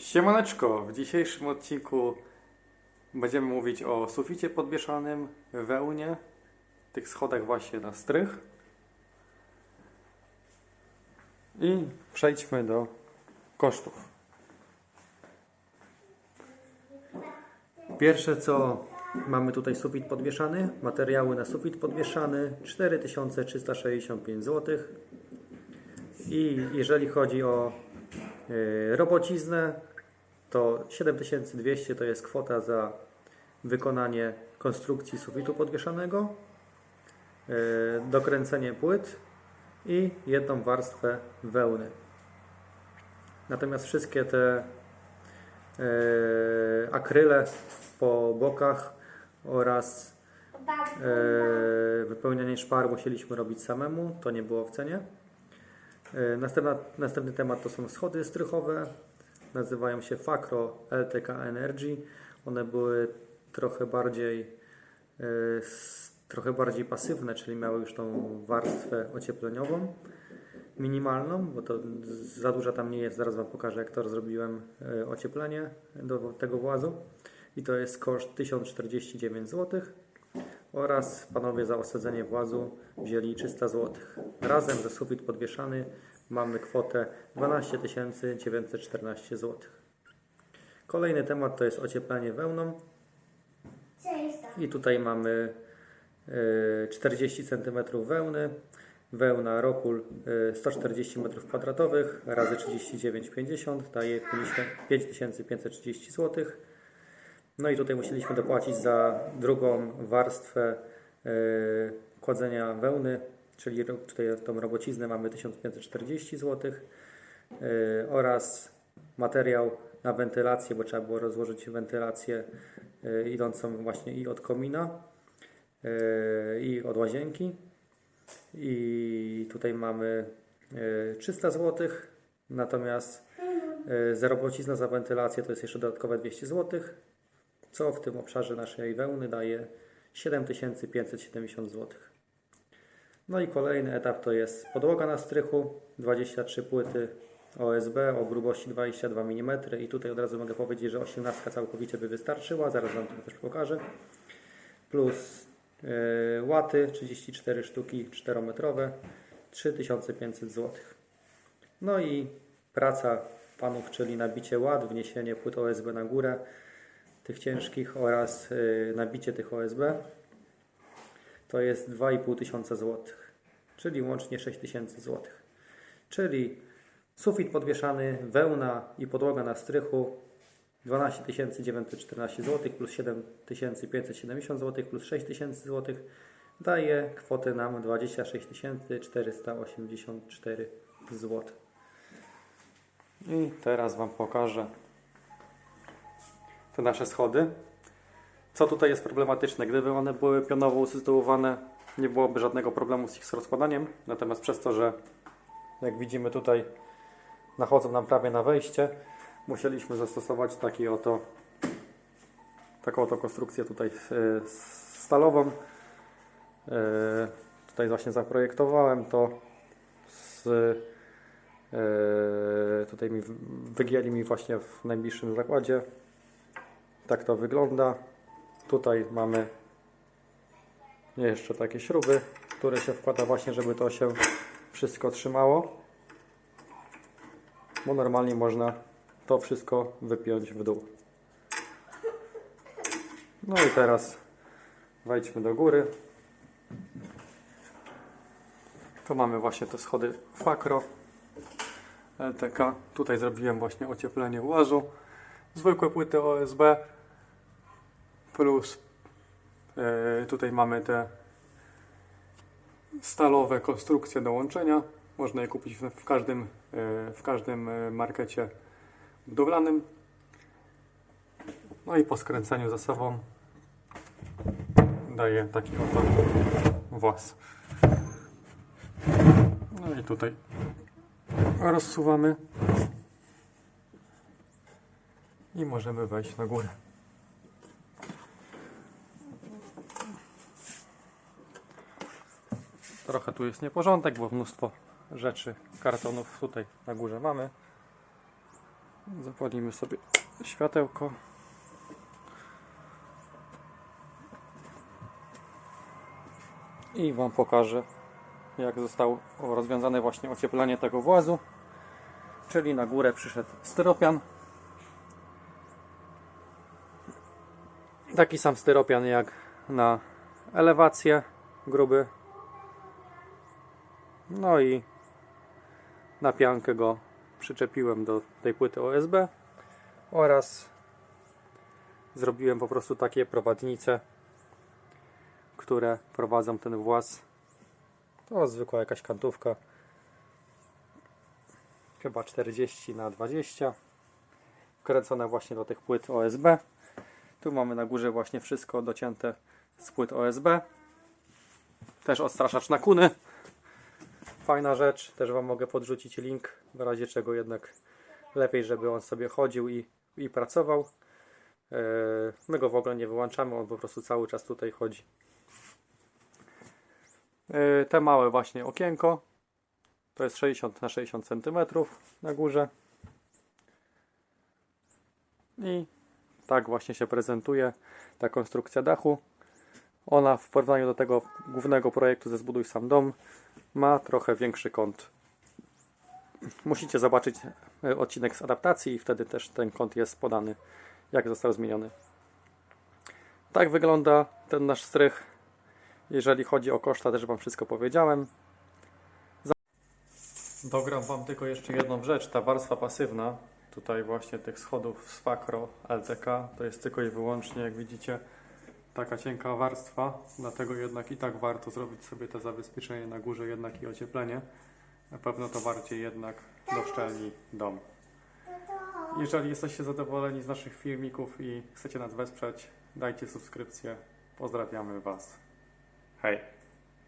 Siemaneczko, w dzisiejszym odcinku będziemy mówić o suficie podwieszanym, wełnie, tych schodach właśnie na strych. I przejdźmy do kosztów. Pierwsze co mamy tutaj sufit podwieszany, materiały na sufit podwieszany 4365 zł. I jeżeli chodzi o Yy, robociznę to 7200 to jest kwota za wykonanie konstrukcji sufitu podwieszanego, yy, dokręcenie płyt i jedną warstwę wełny. Natomiast wszystkie te yy, akryle po bokach oraz yy, wypełnianie szpar musieliśmy robić samemu, to nie było w cenie. E, Następna, następny temat to są schody strychowe. Nazywają się Fakro LTK Energy. One były trochę bardziej, e, trochę bardziej pasywne, czyli miały już tą warstwę ociepleniową minimalną, bo to za duża tam nie jest. Zaraz Wam pokażę, jak to zrobiłem e, ocieplenie do tego włazu. I to jest koszt 1049 zł oraz panowie za osadzenie włazu wzięli 300 zł. Razem ze sufit podwieszany mamy kwotę 12 914 zł. Kolejny temat to jest ocieplenie wełną i tutaj mamy e, 40 cm wełny. Wełna Rokul e, 140 m2 razy 39,50 daje 50 5530 zł. No i tutaj musieliśmy dopłacić za drugą warstwę e, kładzenia wełny, czyli tutaj tą robociznę mamy 1540 zł e, oraz materiał na wentylację, bo trzeba było rozłożyć wentylację e, idącą właśnie i od komina e, i od łazienki. I tutaj mamy e, 300 zł, natomiast za robociznę za wentylację to jest jeszcze dodatkowe 200 zł co w tym obszarze naszej wełny daje 7570 zł. No i kolejny etap to jest podłoga na strychu, 23 płyty OSB o grubości 22 mm i tutaj od razu mogę powiedzieć, że 18 całkowicie by wystarczyła, zaraz Wam to też pokażę. Plus yy, łaty, 34 sztuki 4-metrowe, 3500 zł. No i praca panów, czyli nabicie ład, wniesienie płyt OSB na górę, tych ciężkich oraz y, nabicie tych OSB to jest 2,5 tysiąca złotych, czyli łącznie 6 tysięcy złotych. Czyli sufit podwieszany, wełna i podłoga na strychu 12 914 zł plus 7 570 zł plus 6 tysięcy złotych daje kwotę nam 26 484 zł. I teraz Wam pokażę te nasze schody. Co tutaj jest problematyczne? Gdyby one były pionowo usytuowane, nie byłoby żadnego problemu z ich rozkładaniem. Natomiast przez to, że jak widzimy tutaj nachodzą nam prawie na wejście, musieliśmy zastosować taki oto taką oto konstrukcję tutaj e, stalową. E, Tutaj właśnie zaprojektowałem to z e, tutaj mi wygięli mi właśnie w najbliższym zakładzie tak to wygląda. Tutaj mamy jeszcze takie śruby, które się wkłada właśnie, żeby to się wszystko trzymało. Bo normalnie można to wszystko wypiąć w dół. No i teraz wejdźmy do góry. Tu mamy właśnie te schody Fakro LTK. Tutaj zrobiłem właśnie ocieplenie łazu. Zwykłe płyty OSB plus e, tutaj mamy te stalowe konstrukcje do łączenia. Można je kupić w, każdym, e, w każdym e, markecie budowlanym. No i po skręceniu za sobą daje taki oto włas. No i tutaj rozsuwamy i możemy wejść na górę. Trochę tu jest nieporządek, bo mnóstwo rzeczy, kartonów tutaj na górze mamy. Zapalimy sobie światełko. I Wam pokażę, jak zostało rozwiązane właśnie ocieplenie tego włazu. Czyli na górę przyszedł styropian. Taki sam styropian jak na elewację, gruby. No i na piankę go przyczepiłem do tej płyty OSB oraz zrobiłem po prostu takie prowadnice, które prowadzą ten właz. To zwykła jakaś kantówka, chyba 40 na 20 wkręcone właśnie do tych płyt OSB. Tu mamy na górze właśnie wszystko docięte z płyt OSB. Też odstraszacz na kuny. Fajna rzecz, też Wam mogę podrzucić link, w razie czego jednak lepiej, żeby on sobie chodził i, i pracował. Eee, My go w ogóle nie wyłączamy, on po prostu cały czas tutaj chodzi. Eee, Te małe właśnie okienko, to jest 60 na 60 cm na górze. I tak właśnie się prezentuje ta konstrukcja dachu. Ona w porównaniu do tego głównego projektu ze Zbuduj Sam Dom ma trochę większy kąt. Musicie zobaczyć e, odcinek z adaptacji i wtedy też ten kąt jest podany, jak został zmieniony. Tak wygląda ten nasz strych. Jeżeli chodzi o koszta, też Wam wszystko powiedziałem. Dogram Wam tylko jeszcze jedną rzecz. Ta warstwa pasywna, tutaj właśnie tych schodów z Fakro LTK, to jest tylko i wyłącznie, jak widzicie, taka cienka warstwa, dlatego jednak i tak warto zrobić sobie to zabezpieczenie na górze, jednak i ocieplenie. Na pewno to bardziej jednak doszczelni dom. Jeżeli jesteście zadowoleni z naszych filmików i chcecie nas wesprzeć, dajcie subskrypcję. Pozdrawiamy Was. Hej!